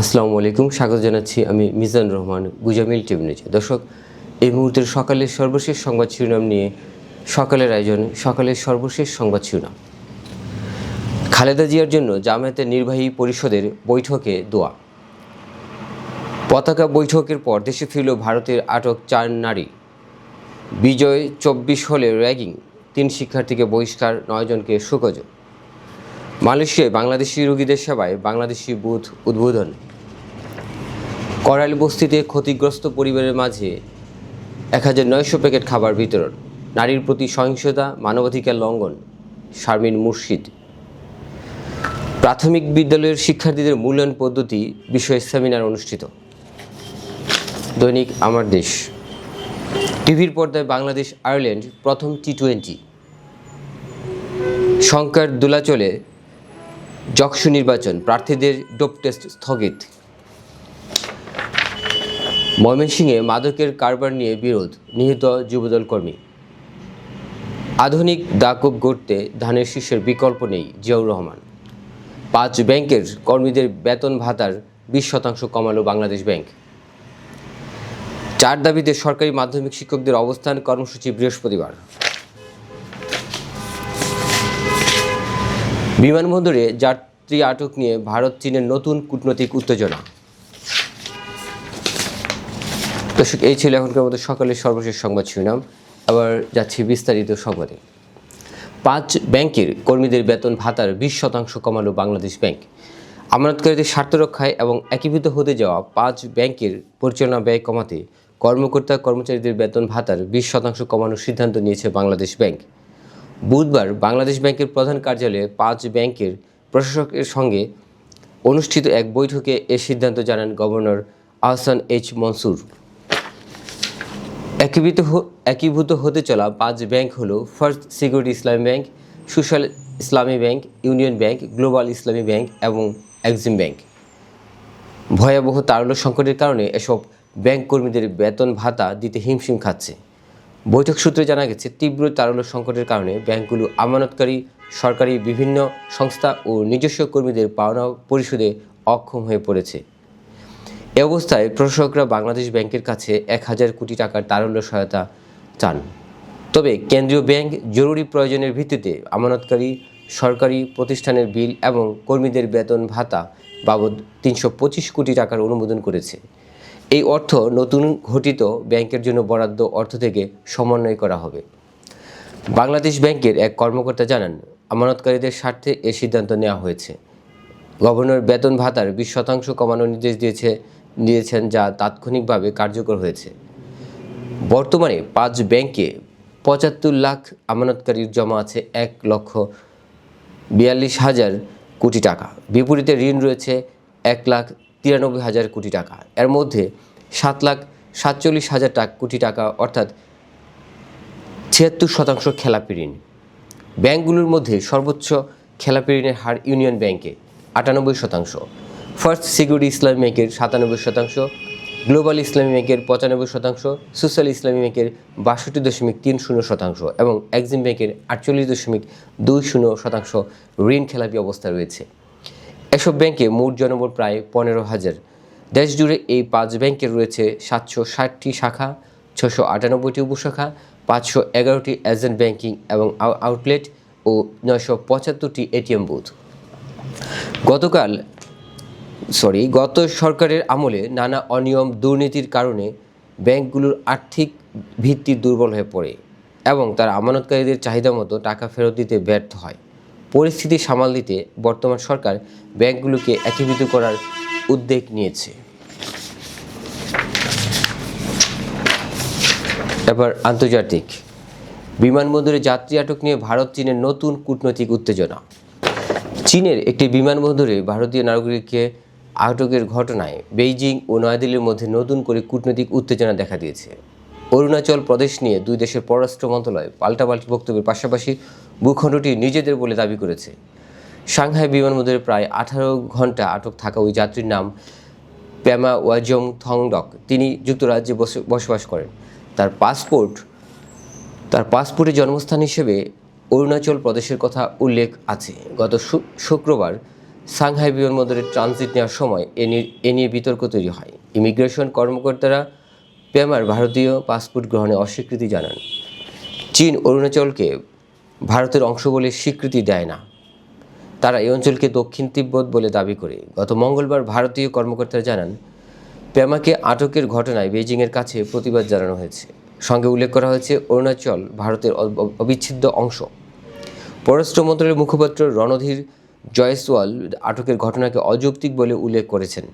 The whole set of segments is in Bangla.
আসসালামু আলাইকুম, স্বাগত জানাচ্ছি আমি মিজান রহমান, গুজামিল টিভি নিউজে। দর্শক, এই মুহূর্তের সকালের সর্বশেষ সংবাদ শিরোনাম নিয়ে সকালের আয়োজন, সকালের সর্বশেষ সংবাদ শিরোনাম। খালেদা জিয়ার জন্য জামায়াতের নির্বাহী পরিষদের বৈঠকে দোয়া। পতাকা বৈঠকের পর দেশে ফিরল ভারতের আটক চার নারী। বিজয় চব্বিশ হলে র্যাগিং, তিন শিক্ষার্থীকে বহিষ্কার নয়জনকে সুকজ। মালয়েশিয়ায় বাংলাদেশি রোগীদের সেবায় বাংলাদেশি বুথ উদ্বোধন। করাইল বস্তিতে ক্ষতিগ্রস্ত পরিবারের মাঝে এক হাজার নয়শো প্যাকেট খাবার বিতরণ, নারীর প্রতি সহিংসতা, মানবাধিকার লঙ্ঘন, শারমিন মুর্শিদ। প্রাথমিক বিদ্যালয়ের শিক্ষার্থীদের মূল্যায়ন পদ্ধতি বিষয়ে সেমিনার অনুষ্ঠিত। দৈনিক আমার দেশ। টিভির পর্দায় বাংলাদেশ, আয়ারল্যান্ড প্রথম টি টোয়েন্টি শঙ্কার দোলাচলে যক্ষু নির্বাচন, প্রার্থীদের ডোপ টেস্ট স্থগিত। ময়মনসিংহে মাদকের কারবার নিয়ে বিরোধ, নিহত যুবদল কর্মী। আধুনিক দাকুব গড়তে ধানের শীষের বিকল্প নেই জিয়াউর রহমান। পাঁচ ব্যাংকের কর্মীদের বেতন ভাতার বিশ শতাংশ কমালো বাংলাদেশ ব্যাংক। চার দাবিতে সরকারি মাধ্যমিক শিক্ষকদের অবস্থান কর্মসূচি বৃহস্পতিবার। বিমানবন্দরে যাত্রী আটক নিয়ে ভারত চীনের নতুন কূটনৈতিক উত্তেজনা। দর্শক, এই ছিল এখনকার মতো সকালের সর্বশেষ সংবাদ শিরোনাম। আবার যাচ্ছি বিস্তারিত সংবাদে। পাঁচ ব্যাংকের কর্মীদের বেতন ভাতার বিশ শতাংশ কমালো বাংলাদেশ ব্যাংক। আমানতকারীদের স্বার্থ রক্ষায় এবং একীভূত হতে যাওয়া পাঁচ ব্যাংকের পরিচালনা ব্যয় কমাতে কর্মকর্তা কর্মচারীদের বেতন ভাতার বিশ শতাংশ কমানোর সিদ্ধান্ত নিয়েছে বাংলাদেশ ব্যাংক। বুধবার বাংলাদেশ ব্যাংকের প্রধান কার্যালয়ে পাঁচ ব্যাংকের প্রশাসকের সঙ্গে অনুষ্ঠিত এক বৈঠকে এ সিদ্ধান্ত জানান গভর্নর আহসান এইচ মনসুর। একীভূত একীভূত হতে চলা পাঁচ ব্যাংক হলো first security Islami bank, social Islami bank, union bank, global Islami bank এবং এক্সিম ব্যাংক। ভয়াবহ তারল্য সংকটের কারণে এসব ব্যাংক কর্মীদের বেতন ভাতা দিতে হিমশিম খাচ্ছে। বৈঠক সূত্রে জানা গেছে, তীব্র তারল্য সংকটের কারণে ব্যাংকগুলো আমানতকারী, সরকারি বিভিন্ন সংস্থা ও নিজস্ব কর্মীদের পাওনা পরিশোধে অক্ষম হয়ে পড়েছে। এ অবস্থায় প্রশাসকরা বাংলাদেশ ব্যাংকের কাছে এক হাজার কোটি টাকার তারল্য সহায়তা চান। তবে কেন্দ্রীয় ব্যাংক জরুরি প্রয়োজনের ভিত্তিতে আমানতকারী সরকারি প্রতিষ্ঠানের বিল এবং কর্মীদের বেতন ভাতা বাবদ তিনশো পঁচিশ কোটি টাকার অনুমোদন করেছে। এই অর্থ নতুন ঘটিত ব্যাংকের জন্য বরাদ্দ অর্থ থেকে সমন্বয় করা হবে। বাংলাদেশ ব্যাংকের এক কর্মকর্তা জানান, আমানতকারীদের স্বার্থে এ সিদ্ধান্ত নেওয়া হয়েছে। গভর্নর বেতন ভাতার বিশ শতাংশ কমানোর নির্দেশ দিয়েছে দিয়েছেন যা তাৎক্ষণিকভাবে কার্যকর হয়েছে। বর্তমানে পাঁচ ব্যাংকে পঁচাত্তর লাখ আমানতকারীর জমা আছে এক লক্ষ বিয়াল্লিশ হাজার কোটি টাকা। বিপরীতে ঋণ রয়েছে এক লাখ তিরানব্বই হাজার কোটি টাকা। এর মধ্যে সাত লাখ সাতচল্লিশ হাজার টাকা কোটি টাকা অর্থাৎ ছিয়াত্তর শতাংশ খেলাপি ঋণ। ব্যাংকগুলোর মধ্যে সর্বোচ্চ খেলাপি ঋণের হার ইউনিয়ন ব্যাংকে আটানব্বই শতাংশ। ফার্স্ট সিকিউরিটি ইসলামী ব্যাংকের সাতানব্বই শতাংশ। গ্লোবাল ইসলামী ব্যাংকের পঁচানব্বই শতাংশ। সোশ্যাল ইসলামী ব্যাংকের বাষট্টি দশমিক তিন শূন্য শতাংশ। এবং এক্সিম ব্যাংকের আটচল্লিশ দশমিক দুই শূন্য শতাংশ ঋণ খেলাপি অবস্থা রয়েছে। এসব ব্যাংকে মোট জনবল প্রায় পনেরো হাজার। দেশ জুড়ে এই পাঁচ ব্যাংকের রয়েছে সাতশো ষাটটি শাখা ছশো আটানব্বইটি উপশাখা, পাঁচশো এগারোটি এজেন্ট ব্যাংকিং এবং আউটলেট ও নয়শো পঁচাত্তরটি এটিএম বুথ। গতকাল সরি গত সরকারের আমলে নানা অনিয়ম, দুর্নীতির কারণে ব্যাংকগুলোর আর্থিক ভিত্তি দুর্বল হয়ে পড়ে এবং তার আমানতকারীদের চাহিদা মতো টাকা ফেরত দিতে ব্যর্থ হয়। পরিস্থিতি সামাল দিতে বর্তমান সরকার ব্যাংকগুলোকে একীভূত করার উদ্যোগ নিয়েছে। এবার আন্তর্জাতিক। বিমানবন্দরে যাত্রী আটক নিয়ে ভারত চীনের নতুন কূটনৈতিক উত্তেজনা। চীনের একটি বিমানবন্দরে ভারতীয় নাগরিককে আটকের ঘটনায় বেইজিং ও নয়াদিল্লির মধ্যে নতুন করে কূটনৈতিক উত্তেজনা দেখা দিয়েছে। অরুণাচল প্রদেশ নিয়ে দুই দেশের পররাষ্ট্র মন্ত্রণালয় পাল্টাপাল্টি বক্তব্যের পাশাপাশি ভূখণ্ডটি নিজেদের বলে দাবি করেছে। সাংহাই বিমানবন্দরে প্রায় আঠারো ঘণ্টা আটক থাকা ওই যাত্রীর নাম প্যামা ওয়াজং থংডক। তিনি যুক্তরাজ্যে বসে- বসবাস করেন। তার পাসপোর্ট, তার পাসপোর্টে জন্মস্থান হিসেবে অরুণাচল প্রদেশের কথা উল্লেখ আছে। গত শুক্রবার সাংহাই বিমানবন্দরে ট্রানজিট নেওয়ার সময় এ নিয়ে বিতর্ক তৈরি হয়। ইমিগ্রেশন কর্মকর্তারা পেমার ভারতীয় পাসপোর্ট গ্রহণে অস্বীকৃতি জানান। চীন অরুণাচলকে ভারতের অংশ বলে স্বীকৃতি দেয় না। তারা এই অঞ্চলকে দক্ষিণ তিব্বত বলে দাবি করে। গত মঙ্গলবার ভারতীয় কর্মকর্তারা জানান, পেমাকে আটকের ঘটনায় বেজিংয়ের কাছে প্রতিবাদ জানানো হয়েছে। সঙ্গে উল্লেখ করা হয়েছে, অরুণাচল ভারতের অবিচ্ছেদ্য অংশ। পররাষ্ট্র মন্ত্রণালয়ের মুখপাত্র রণধীর জয়সওয়াল আটকের ঘটনাকে অযৌক্তিক বলে উল্লেখ করেছেন।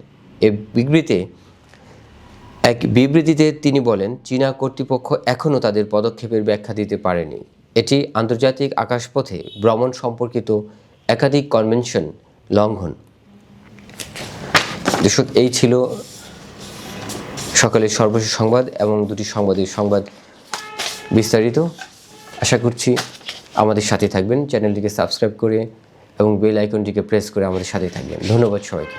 এ বিবৃতিতে এক বিবৃতিতে তিনি বলেন, চীনা কর্তৃপক্ষ এখনও তাদের পদক্ষেপের ব্যাখ্যা দিতে পারেনি। এটি আন্তর্জাতিক আকাশপথে ভ্রমণ সম্পর্কিত একাধিক কনভেনশন লঙ্ঘন। দর্শক, এই ছিল সকালের সর্বশেষ সংবাদ এবং দুটি সংবাদের সংবাদ বিস্তারিত। আশা করছি আমাদের সাথে থাকবেন। চ্যানেলটিকে সাবস্ক্রাইব করে এবং বেল আইকনটিকে প্রেস করে আমাদের সাথে থাকবেন। ধন্যবাদ সবাইকে।